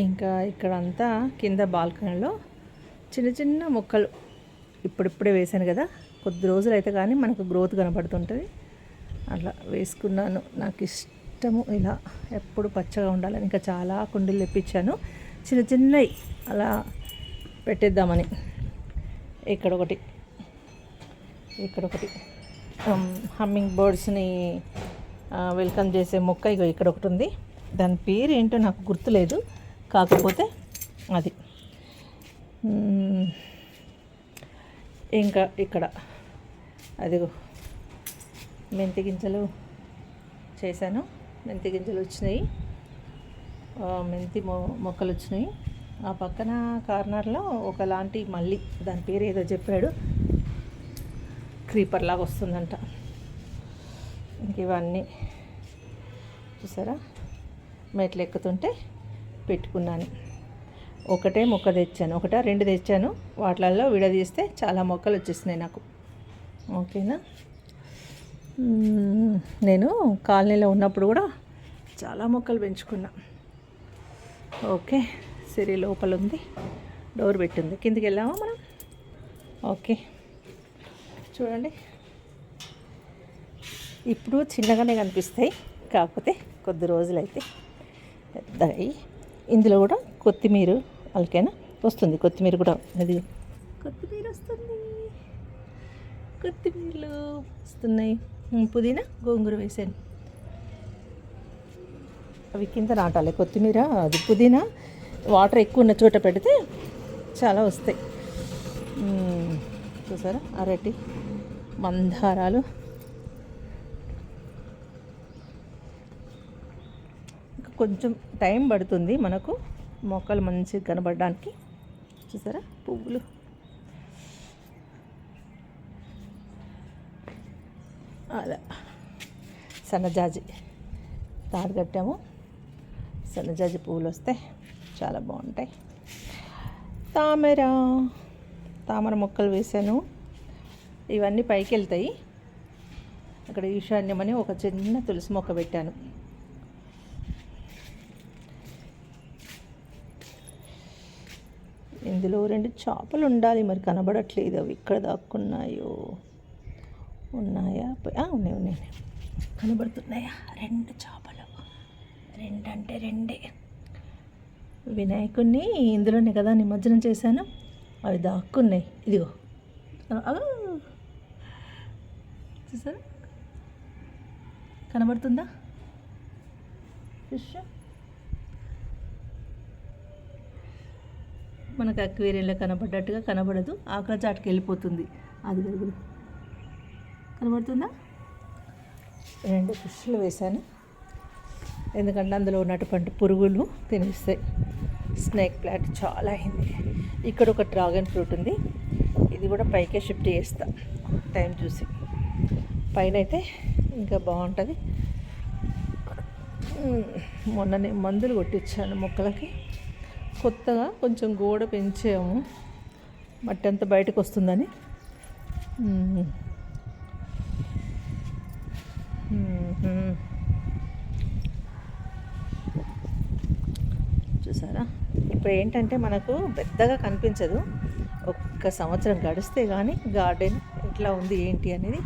ఇంకా ఇక్కడంతా కింద బాల్కనీలో చిన్న చిన్న మొక్కలు ఇప్పుడిప్పుడే వేసాను కదా. కొద్ది రోజులు అయితే కానీ మనకు గ్రోత్ కనపడుతుంటుంది అట్లా వేసుకున్నాను. నాకు ఇష్టము ఇలా ఎప్పుడు పచ్చగా ఉండాలని. ఇంకా చాలా కుండీలు తెప్పించాను. చిన్న చిన్నవి అలా పెట్టేద్దామని. ఇక్కడ ఒకటి ఇక్కడ ఒకటి హమ్మింగ్ బర్డ్స్ని వెల్కమ్ చేసే మొక్క ఇగో ఇక్కడ ఒకటి ఉంది. దాని పేరు ఏంటో నాకు గుర్తులేదు. కాకపోతే అది. ఇంకా ఇక్కడ అదిగో మెంతి గింజలు చేశాను. మెంతి గింజలు వచ్చినాయి. మెంతి మొ మొక్కలు వచ్చినాయి. ఆ పక్కన కార్నర్లో ఒకలాంటి మళ్ళీ దాని పేరు ఏదో చెప్పాడు. క్రీపర్ లాగా వస్తుందంట. ఇంక ఇవన్నీ చూసారా? మెట్లు ఎక్కుతుంటే పెట్టుకున్నాను. ఒకటే మొక్క తెచ్చాను. ఒకట? రెండు తెచ్చాను. వాటిలలో విడదీస్తే చాలా మొక్కలు వచ్చేసినాయి నాకు. ఓకేనా? నేను కాలనీలో ఉన్నప్పుడు కూడా చాలా మొక్కలు పెంచుకున్నా. ఓకే. సిరి లోపల ఉంది డోర్ పెట్టింది. కిందికి వెళ్ళామా మనం? ఓకే. చూడండి. ఇప్పుడు చిన్నగానే కనిపిస్తాయి. కాకపోతే కొద్ది రోజులైతే పెద్దగా ఇందులో కూడా కొత్తిమీర అలకైనా వస్తుంది. కొత్తిమీర కూడా అది కొత్తిమీర వస్తుంది. కొత్తిమీరలు వస్తున్నాయి. పుదీనా గోంగూర వేసాను. అవి కింద నాటాలి. కొత్తిమీర అది పుదీనా వాటర్ ఎక్కువ ఉన్న చోట పెడితే చాలా వస్తాయి. చూసారా? అరటి మందారాలు. కొంచెం టైం పడుతుంది మనకు. మొక్కలు మంచిగా కనబడడానికి. చూసారా? పువ్వులు. అలా. సన్నజాజి తాడు కట్టాము. సన్నజాజి పువ్వులు వస్తే చాలా బాగుంటాయి. తామర. తామర మొక్కలు వేసాను. ఇవన్నీ పైకి వెళ్తాయి అక్కడ ఈశాన్యమని ఒక చిన్న తులసి మొక్క పెట్టాను. ఇందులో రెండు చేపలు ఉండాలి. మరి కనబడట్లేదు. అవి ఇక్కడ దాక్కున్నాయో? ఉన్నాయా? ఉన్నాయి ఉన్నాయి ఉన్నాయి. కనబడుతున్నాయా? రెండు చేపలు. రెండు అంటే రెండే. వినాయకుడిని ఇందులోనే కదా నిమజ్జనం చేశాను. అవి దాక్కున్నాయి. ఇదిగో. చూసారా? కనబడుతుందా? ఫిష్ మనకు అక్వేరియంలో కనబడ్డట్టుగా కనబడదు. ఆకలి చాటుకు వెళ్ళిపోతుంది. అది కదా కనబడుతుందా? రెండు ఫిష్లు వేశాను. ఎందుకంటే అందులో ఉన్నటువంటి పురుగులు తినేస్తాయి. స్నేక్ ప్లాంట్ చాలా అయింది. ఇక్కడ ఒక డ్రాగన్ ఫ్రూట్ ఉంది. ఇది కూడా పైకే షిఫ్ట్ చేస్తా. టైం చూసి. పైన అయితే ఇంకా బాగుంటుంది. మొన్ననే మందులు కొట్టించాను మొక్కలకి. కొత్తగా కొంచెం గోడ పెంచాము. మట్టి అంతా బయటకు వస్తుందని. చూసారా? ఇప్పుడు ఏంటంటే మనకు పెద్దగా కనిపించదు. ఒక్క సంవత్సరం గడిస్తే కానీ గార్డెన్ ఎట్లా ఉంది ఏంటి అనేది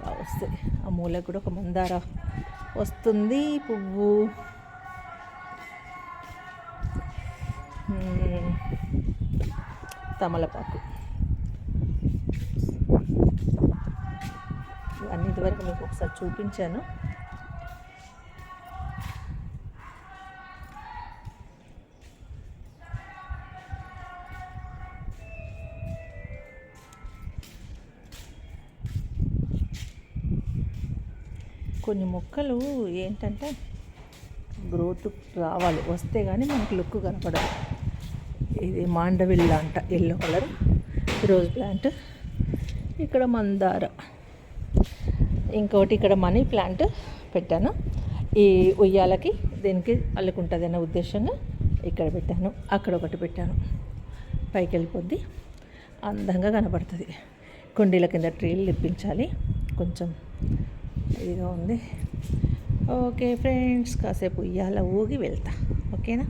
బాగా వస్తుంది. ఆ మూలకు కూడా ఒక మందార వస్తుంది పువ్వు. తమలపాకు. ఇవన్నీ ఇదివరకు మీకు ఒకసారి చూపించాను. కొన్ని మొక్కలు ఏంటంటే గ్రోత్ రావాలి. వస్తే కానీ మనకు లుక్ కనపడదు. ఇది మాండవిల్ల అంట ఎల్లో కలర్ రోజ్ ప్లాంట్ ఇక్కడ మందార. ఇంకోటి ఇక్కడ మనీ ప్లాంట్ పెట్టాను. ఈ ఉయ్యాలకి దీనికి అల్లుకుంటుంది అనే ఉద్దేశంగా ఇక్కడ పెట్టాను. అక్కడ ఒకటి పెట్టాను. పైకి వెళ్ళిపోద్ది. అందంగా కనపడుతుంది. కుండీల కింద ట్రీలు తెప్పించాలి. కొంచెం ఇదిగా ఉంది. ఓకే ఫ్రెండ్స్ కాసేపు ఉయ్యాల ఊగి వెళ్తా. ఓకేనా?